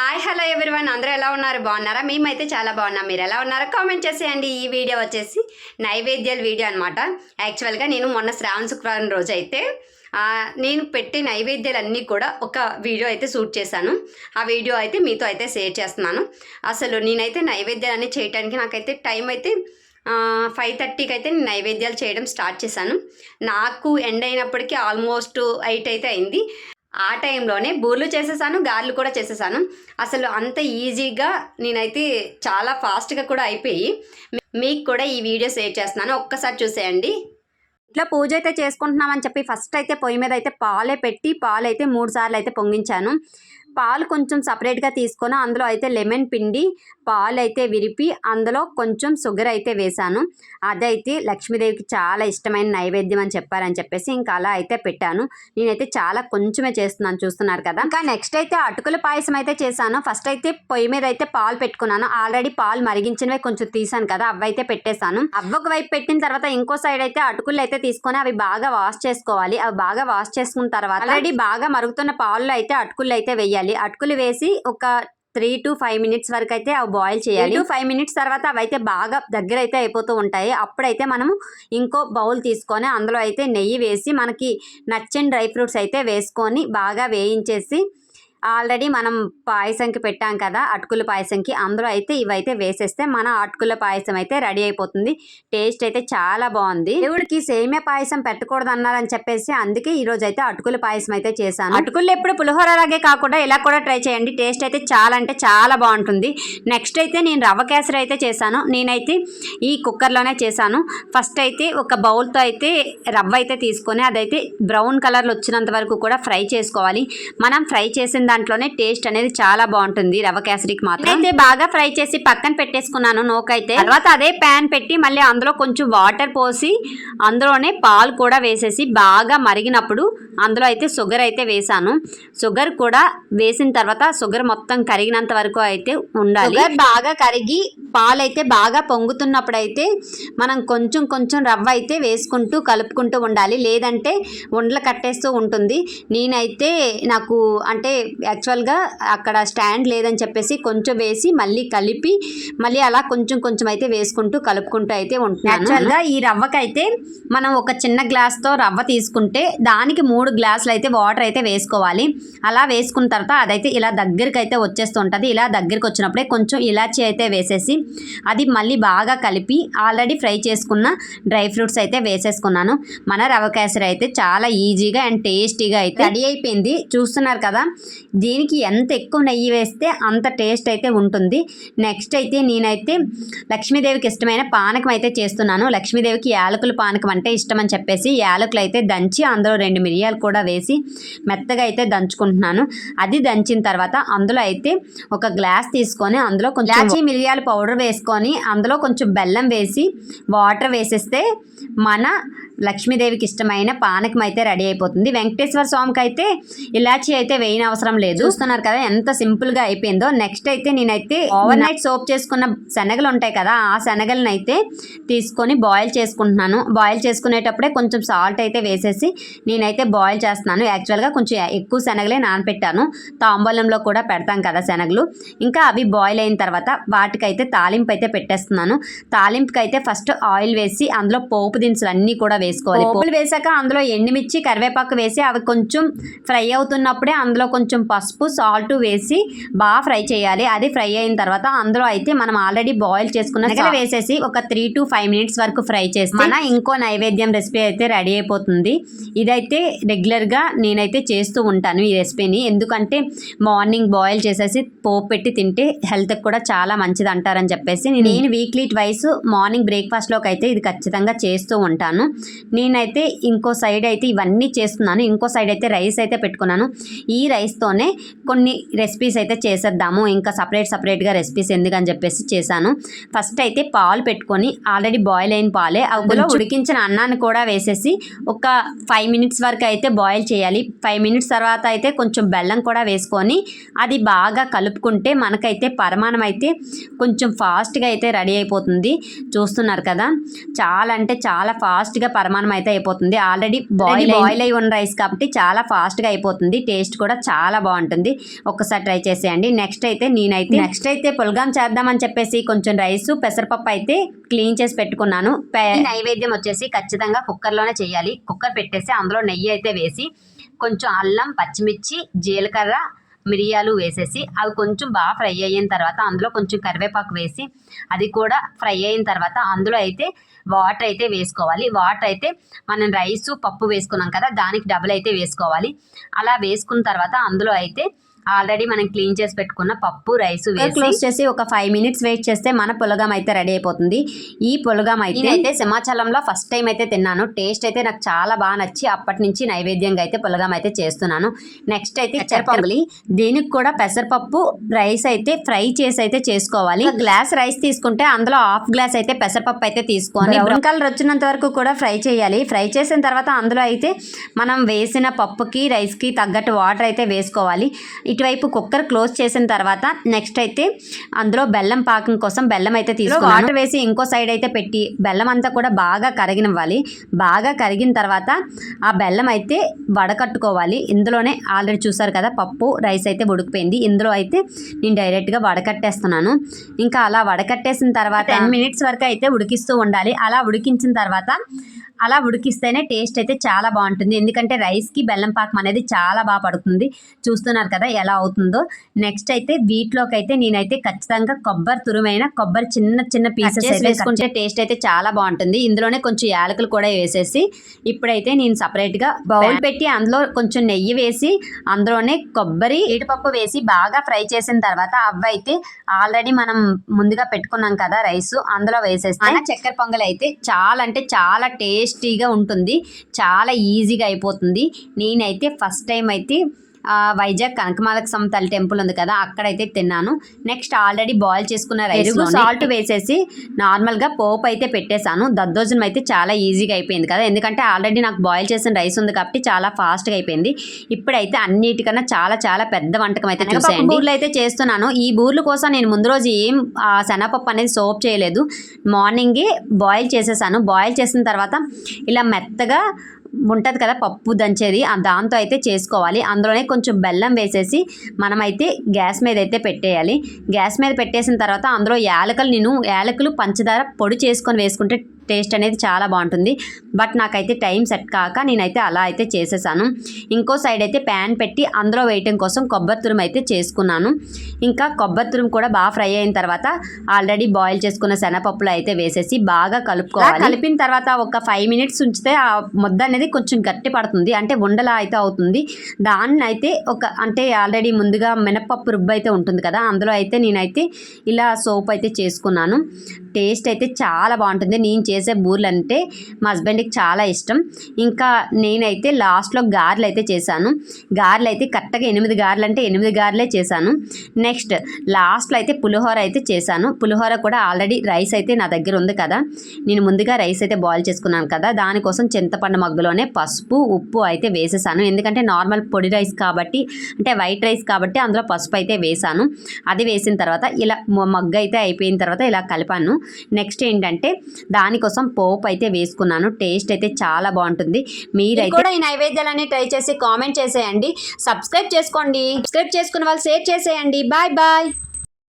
Hi hello everyone అందరూ ఎలా ఉన్నారు? బాగున్నారా? మేమైతే చాలా బాగున్నాం. మీరు ఎలా ఉన్నారో? కామెంట్ చేసేయండి. ఈ వీడియో వచ్చేసి నైవేద్యాల వీడియో అనమాట యాక్చువల్గా నేను మొన్న శ్రావణ శుక్రవారం రోజు అయితే నేను పెట్టే నైవేద్యాలన్నీ కూడా ఒక వీడియో అయితే షూట్ చేశాను. ఆ వీడియో అయితే మీతో అయితే షేర్ చేస్తున్నాను. అసలు నేనైతే నైవేద్యాలన్నీ చేయడానికి నాకైతే టైం అయితే ఫైవ్ థర్టీకి అయితే నేను నైవేద్యాలు చేయడం స్టార్ట్ చేశాను. నాకు ఎండ్ అయినప్పటికీ ఆల్మోస్ట్ ఎయిట్ అయితే అయింది. ఆ టైంలోనే బూర్లు చేసేసాను గార్లు కూడా చేసేసాను. అసలు అంత ఈజీగా నేనైతే చాలా ఫాస్ట్గా కూడా అయిపోయి మీకు కూడా ఈ వీడియో షేర్ చేస్తున్నాను. ఒక్కసారి చూసేయండి. ఇట్లా పూజ అయితే చేసుకుంటున్నామని చెప్పి ఫస్ట్ అయితే పొయ్యి మీద అయితే పాలే పెట్టి పాలు అయితే మూడు సార్లు అయితే పొంగించాను. పాలు కొంచెం సపరేట్గా తీసుకొని అందులో అయితే లెమన్ పిండి పాలు అయితే విరిపి అందులో కొంచెం షుగర్ అయితే వేశాను అదైతే లక్ష్మీదేవికి చాలా ఇష్టమైన నైవేద్యం అని చెప్పారని చెప్పేసి ఇంకా అలా అయితే పెట్టాను. నేనైతే చాలా కొంచెమే చేస్తున్నాను చూస్తున్నారు కదా. ఇంకా నెక్స్ట్ అయితే అటుకుల పాయసం అయితే చేశాను. ఫస్ట్ అయితే పొయ్యి మీద అయితే పాలు పెట్టుకున్నాను. ఆల్రెడీ పాలు మరిగించినవి కొంచెం తీసాను కదా అవి అయితే పెట్టేశాను. అవి ఒక వైపు పెట్టిన తర్వాత ఇంకో సైడ్ అయితే అటుకులు అయితే తీసుకొని అవి బాగా వాష్ చేసుకోవాలి. అవి బాగా వాష్ చేసుకున్న తర్వాత ఆల్రెడీ బాగా మరుగుతున్న పాలు అయితే అటుకులు అయితే వేయాలి. అటుకులు వేసి ఒక త్రీ టు ఫైవ్ మినిట్స్ వరకు అయితే అవి బాయిల్ చేయాలి. టు ఫైవ్ మినిట్స్ తర్వాత అవి అయితే బాగా దగ్గర అయితే అయిపోతూ ఉంటాయి. అప్పుడైతే మనము ఇంకో బౌల్ తీసుకొని అందులో అయితే నెయ్యి వేసి మనకి నచ్చిన డ్రై ఫ్రూట్స్ అయితే వేసుకొని బాగా వేయించేసి ఆల్రెడీ మనం పాయసంకి పెట్టాం కదా అటుకుల పాయసంకి. అందులో అయితే ఇవైతే వేసేస్తే మన అటుకుల పాయసం అయితే రెడీ అయిపోతుంది. టేస్ట్ అయితే చాలా బాగుంది. దేవుడికి సేమియా పాయసం పెట్టకూడదు అన్నారని చెప్పేసి అందుకే ఈ రోజు అయితే అటుకుల పాయసం అయితే చేశాను. అటుకులు ఎప్పుడు పులిహోర లాగే కాకుండా ఇలా కూడా ట్రై చేయండి. టేస్ట్ అయితే చాలా అంటే చాలా బాగుంటుంది. నెక్స్ట్ అయితే నేను రవ్వ కేసరి అయితే చేశాను. నేనైతే ఈ కుక్కర్లోనే చేశాను. ఫస్ట్ అయితే ఒక బౌల్తో అయితే రవ్వ అయితే తీసుకొని అదైతే బ్రౌన్ కలర్లో వచ్చినంత వరకు కూడా ఫ్రై చేసుకోవాలి. మనం ఫ్రై చేసిన దాంట్లోనే టేస్ట్ అనేది చాలా బాగుంటుంది రవ్వ కేసరికి మాత్రం. అయితే బాగా ఫ్రై చేసి పక్కన పెట్టేసుకున్నాను నోకైతే. తర్వాత అదే ప్యాన్ పెట్టి మళ్ళీ అందులో కొంచెం వాటర్ పోసి అందులోనే పాలు కూడా వేసేసి బాగా మరిగినప్పుడు అందులో అయితే షుగర్ అయితే వేసాను. షుగర్ కూడా వేసిన తర్వాత షుగర్ మొత్తం కరిగినంత వరకు అయితే ఉండాలి. షుగర్ బాగా కరిగి పాలు అయితే బాగా పొంగుతున్నప్పుడు అయితే మనం కొంచెం కొంచెం రవ్వ అయితే వేసుకుంటూ కలుపుకుంటూ ఉండాలి. లేదంటే ఉండలు కట్టేస్తూ ఉంటుంది. నేనైతే నాకు అంటే యాక్చువల్గా అక్కడ స్టాండ్ లేదని చెప్పేసి కొంచెం వేసి మళ్ళీ కలిపి మళ్ళీ అలా కొంచెం కొంచెం అయితే వేసుకుంటూ కలుపుకుంటూ అయితే ఉంటున్నాను. యాక్చువల్గా ఈ రవ్వకైతే మనం ఒక చిన్న గ్లాస్తో రవ్వ తీసుకుంటే దానికి మూడు గ్లాసులు అయితే వాటర్ అయితే వేసుకోవాలి. అలా వేసుకున్న తర్వాత అదైతే ఇలా దగ్గరికి అయితే వచ్చేస్తుంటుంది. ఇలా దగ్గరికి వచ్చినప్పుడే కొంచెం ఇలాచీ అయితే వేసేసి అది మళ్ళీ బాగా కలిపి ఆల్రెడీ ఫ్రై చేసుకున్న డ్రై ఫ్రూట్స్ అయితే వేసేసుకున్నాను. మన రవ్వ కేసరి అయితే చాలా ఈజీగా అండ్ టేస్టీగా అయితే రెడీ అయిపోయింది. చూస్తున్నారు కదా దీనికి ఎంత ఎక్కువ నెయ్యి వేస్తే అంత టేస్ట్ అయితే ఉంటుంది. నెక్స్ట్ అయితే నేనైతే లక్ష్మీదేవికి ఇష్టమైన పానకం అయితే చేస్తున్నాను. లక్ష్మీదేవికి యాలకుల పానకం అంటే ఇష్టం అని చెప్పేసి యాలకులు అయితే దంచి అందులో రెండు మిరియాలు కూడా వేసి మెత్తగా అయితే దంచుకుంటున్నాను. అది దంచిన తర్వాత అందులో అయితే ఒక గ్లాస్ తీసుకొని అందులో కొంచెం ఇలాచీ మిరియాల పౌడర్ వేసుకొని అందులో కొంచెం బెల్లం వేసి వాటర్ వేసేస్తే మన లక్ష్మీదేవికి ఇష్టమైన పానకం అయితే రెడీ అయిపోతుంది. వెంకటేశ్వర స్వామికి అయితే ఇలాచీ అయితే వేయని అవసరం లేదు. చూస్తున్నారు కదా ఎంత సింపుల్గా అయిపోయిందో. నెక్స్ట్ అయితే నేనైతే ఓవర్ నైట్ సోప్ చేసుకున్న శనగలు ఉంటాయి కదా ఆ శనగలను అయితే తీసుకొని బాయిల్ చేసుకుంటున్నాను. బాయిల్ చేసుకునేటప్పుడే కొంచెం సాల్ట్ అయితే వేసేసి నేనైతే బాయిల్ చేస్తున్నాను. యాక్చువల్గా కొంచెం ఎక్కువ శనగలే నానపెట్టాను. తాంబూలంలో కూడా పెడతాం కదా శనగలు. ఇంకా అవి బాయిల్ అయిన తర్వాత వాటికైతే తాలింపు అయితే పెట్టేస్తున్నాను. తాలింపుకి అయితే ఫస్ట్ ఆయిల్ వేసి అందులో పోపు దినుసులు అన్నీ కూడా వేసుకోవాలి. పోపులు వేసాక అందులో ఎండుమిర్చి కరివేపాకు వేసి అవి కొంచెం ఫ్రై అవుతున్నప్పుడే అందులో కొంచెం పసుపు సాల్ట్ వేసి బాగా ఫ్రై చేయాలి. అది ఫ్రై అయిన తర్వాత అందులో అయితే మనం ఆల్రెడీ బాయిల్ చేసుకున్న వేసేసి ఒక త్రీ టు ఫైవ్ మినిట్స్ వరకు ఫ్రై చేసి మన ఇంకో నైవేద్యం రెసిపీ అయితే రెడీ అయిపోతుంది. ఇదైతే రెగ్యులర్గా నేనైతే చేస్తూ ఉంటాను ఈ రెసిపీని. ఎందుకంటే మార్నింగ్ బాయిల్ చేసేసి పోపు పెట్టి తింటే హెల్త్కి కూడా చాలా మంచిది అంటారని చెప్పేసి నేను వీక్లీ ట్వైస్ మార్నింగ్ బ్రేక్ఫాస్ట్లోకి అయితే ఇది ఖచ్చితంగా చేస్తూ ఉంటాను. నేనైతే ఇంకో సైడ్ అయితే ఇవన్నీ చేస్తున్నాను. ఇంకో సైడ్ అయితే రైస్ అయితే పెట్టుకున్నాను. ఈ రైస్తోనే కొన్ని రెసిపీస్ అయితే చేసేద్దాము. ఇంకా సపరేట్ సపరేట్గా రెసిపీస్ ఎందుకని చెప్పేసి చేశాను. ఫస్ట్ అయితే పాలు పెట్టుకొని ఆల్రెడీ బాయిల్ అయిన పాలే అందులో ఉడికించిన అన్నాన్ని కూడా వేసేసి ఒక ఫైవ్ మినిట్స్ వరకు అయితే బాయిల్ చేయాలి. ఫైవ్ మినిట్స్ తర్వాత అయితే కొంచెం బెల్లం కూడా వేసుకొని అది బాగా కలుపుకుంటే మనకైతే పరమాణం అయితే కొంచెం ఫాస్ట్గా అయితే రెడీ అయిపోతుంది. చూస్తున్నారు కదా? చాలా అంటే చాలా ఫాస్ట్గా పరమాణం పరమాణం అయితే అయిపోతుంది. ఆల్రెడీ బాయిల్ బాయిల్ అయి ఉన్న రైస్ కాబట్టి చాలా ఫాస్ట్గా అయిపోతుంది. టేస్ట్ కూడా చాలా బాగుంటుంది. ఒక్కసారి ట్రై చేసేయండి. నెక్స్ట్ అయితే నేనైతే నెక్స్ట్ అయితే పులగాం చేద్దామని చెప్పేసి కొంచెం రైస్ పెసరపప్పు అయితే క్లీన్ చేసి పెట్టుకున్నాను. నైవేద్యం వచ్చేసి ఖచ్చితంగా కుక్కర్లోనే చేయాలి. కుక్కర్ పెట్టేసి అందులో నెయ్యి అయితే వేసి కొంచెం అల్లం పచ్చిమిర్చి జీలకర్ర మిరియాలు వేసేసి అవి కొంచెం బాగా ఫ్రై అయిన తర్వాత అందులో కొంచెం కరివేపాకు వేసి అది కూడా ఫ్రై అయిన తర్వాత అందులో అయితే వాటర్ అయితే వేసుకోవాలి. వాటర్ అయితే మనం రైసు పప్పు వేసుకున్నాం కదా దానికి డబుల్ అయితే వేసుకోవాలి. అలా వేసుకున్న తర్వాత అందులో అయితే ఆల్రెడీ మనం క్లీన్ చేసి పెట్టుకున్న పప్పు రైస్ వేసి క్లోజ్ చేసి ఒక ఫైవ్ మినిట్స్ వెయిట్ చేస్తే మన పులగం అయితే రెడీ అయిపోతుంది. ఈ పులగం అయితే అయితే సింహాచలంలో ఫస్ట్ టైం అయితే తిన్నాను. టేస్ట్ అయితే నాకు చాలా బాగా నచ్చి అప్పటి నుంచి నైవేద్యంగా అయితే పులగం అయితే చేస్తున్నాను. నెక్స్ట్ అయితే చక్కెర పొంగలి దీనికి కూడా పెసరపప్పు రైస్ అయితే ఫ్రై చేసి అయితే చేసుకోవాలి. గ్లాస్ రైస్ తీసుకుంటే అందులో హాఫ్ గ్లాస్ అయితే పెసరపప్పు అయితే తీసుకొని బ్రౌన్ కలర్ వచ్చినంత వరకు కూడా ఫ్రై చేయాలి. ఫ్రై చేసిన తర్వాత అందులో అయితే మనం వేసిన పప్పుకి రైస్కి తగ్గట్టు వాటర్ అయితే వేసుకోవాలి. ఇటువైపు కుక్కర్ క్లోజ్ చేసిన తర్వాత నెక్స్ట్ అయితే అందులో బెల్లం పాకం కోసం బెల్లం అయితే తీసుకున్నాను. వాటర్ వేసి ఇంకో సైడ్ అయితే పెట్టి బెల్లం అంతా కూడా బాగా కరిగినవ్వాలి. బాగా కరిగిన తర్వాత ఆ బెల్లం అయితే వడకట్టుకోవాలి. ఇందులోనే ఆల్రెడీ చూసారు కదా పప్పు రైస్ అయితే ఉడికిపోయింది. ఇందులో అయితే నేను డైరెక్ట్గా వడకట్టేస్తున్నాను. ఇంకా అలా వడకట్టేసిన తర్వాత టెన్ మినిట్స్ వరకు అయితే ఉడికిస్తూ ఉండాలి. అలా ఉడికించిన తర్వాత అలా ఉడికిస్తేనే టేస్ట్ అయితే చాలా బాగుంటుంది. ఎందుకంటే రైస్కి బెల్లం పాకం అనేది చాలా బాగా పడుతుంది. చూస్తున్నారు కదా ఎలా అవుతుందో. నెక్స్ట్ అయితే వీటిలోకి అయితే నేనైతే ఖచ్చితంగా కొబ్బరి తురుమైన కొబ్బరి చిన్న చిన్న పీసెస్ వేసుకుంటే టేస్ట్ అయితే చాలా బాగుంటుంది. ఇందులోనే కొంచెం యాలకులు కూడా వేసేసి ఇప్పుడైతే నేను సపరేట్గా బౌల్ పెట్టి అందులో కొంచెం నెయ్యి వేసి అందులోనే కొబ్బరి జీడిపప్పు వేసి బాగా ఫ్రై చేసిన తర్వాత అవి అయితే ఆల్రెడీ మనం ముందుగా పెట్టుకున్నాం కదా రైస్ అందులో వేసేస్తే చక్కెర పొంగల్ అయితే చాలా అంటే చాలా టేస్టీగా ఉంటుంది. చాలా ఈజీగా అయిపోతుంది. నేనైతే ఫస్ట్ టైం అయితే వైజాగ్ కనకమాలక సమతల టెంపుల్ ఉంది కదా అక్కడైతే తిన్నాను. నెక్స్ట్ ఆల్రెడీ బాయిల్ చేసుకున్న రైస్ సాల్ట్ వేసేసి నార్మల్గా పోపు అయితే పెట్టేశాను. దద్దోజనం అయితే చాలా ఈజీగా అయిపోయింది కదా ఎందుకంటే ఆల్రెడీ నాకు బాయిల్ చేసిన రైస్ ఉంది కాబట్టి చాలా ఫాస్ట్గా అయిపోయింది. ఇప్పుడైతే అన్నిటికన్నా చాలా చాలా పెద్ద వంటకం అయితే చూసేయండి. బూర్లు అయితే చేస్తున్నాను. ఈ బూర్లు కోసం నేను ముందు రోజు ఏం శనగపప్పు అనేది సోప్ చేయలేదు. మార్నింగే బాయిల్ చేసేసాను. బాయిల్ చేసిన తర్వాత ఇలా మెత్తగా ఉంటుంది కదా పప్పు దంచేది ఆ దాంతో అయితే చేసుకోవాలి. అందులోనే కొంచెం బెల్లం వేసేసి మనమైతే గ్యాస్ మీద అయితే పెట్టేయాలి. గ్యాస్ మీద పెట్టేసిన తర్వాత అందులో యాలకలు నేను యాలకులు పంచదార పొడి చేసుకొని వేసుకుంటే టేస్ట్ అనేది చాలా బాగుంటుంది. బట్ నాకైతే టైం సెట్ కాక నేనైతే అలా అయితే చేసేసాను. ఇంకో సైడ్ అయితే ప్యాన్ పెట్టి అందులో వేయటం కోసం కొబ్బరి తురుము అయితే చేసుకున్నాను. ఇంకా కొబ్బరి తురుము కూడా బాగా ఫ్రై అయిన తర్వాత ఆల్రెడీ బాయిల్ చేసుకున్న శనగపప్పులు అయితే వేసేసి బాగా కలుపుకోవాలి. కలిపిన తర్వాత ఒక ఫైవ్ మినిట్స్ ఉంచితే ఆ ముద్ద అనేది కొంచెం గట్టి పడుతుంది. అంటే ఉండలా అయితే అవుతుంది. దాన్ని అయితే ఒక అంటే ఆల్రెడీ ముందుగా మినపప్పు రుబ్బు అయితే ఉంటుంది కదా అందులో అయితే నేనైతే ఇలా సోప్ అయితే చేసుకున్నాను. టేస్ట్ అయితే చాలా బాగుంటుంది. నేను చేసే బూర్లు అంటే మా హస్బెండ్కి చాలా ఇష్టం. ఇంకా నేనైతే లాస్ట్లో గారెలు అయితే చేశాను. గారెలు అయితే కరెక్ట్గా ఎనిమిది గారెలు అంటే ఎనిమిది గారెలే చేశాను. నెక్స్ట్ లాస్ట్లో అయితే పులిహోర అయితే చేశాను. పులిహోర కూడా ఆల్రెడీ రైస్ అయితే నా దగ్గర ఉంది కదా. నేను ముందుగా రైస్ అయితే బాయిల్ చేసుకున్నాను కదా. దానికోసం చింతపండు మగ్గులోనే పసుపు ఉప్పు అయితే వేసేసాను. ఎందుకంటే నార్మల్ పొడి రైస్ కాబట్టి అంటే వైట్ రైస్ కాబట్టి అందులో పసుపు అయితే వేసాను. అది వేసిన తర్వాత ఇలా మ- మగ్గు అయితే అయిపోయిన తర్వాత ఇలా కలిపాను. నెక్స్ట్ ఏంటంటే దానికోసం పోపు అయితే వేసుకున్నాను. టేస్ట్ అయితే చాలా బాగుంటుంది. మీరైతే కూడా ఈ నైవేద్యాలన్నీ ట్రై చేసి కామెంట్ చేసేయండి. సబ్స్క్రైబ్ చేసుకోండి. సబ్స్క్రైబ్ చేసుకున్న వాళ్ళు షేర్ చేసేయండి. Bye bye.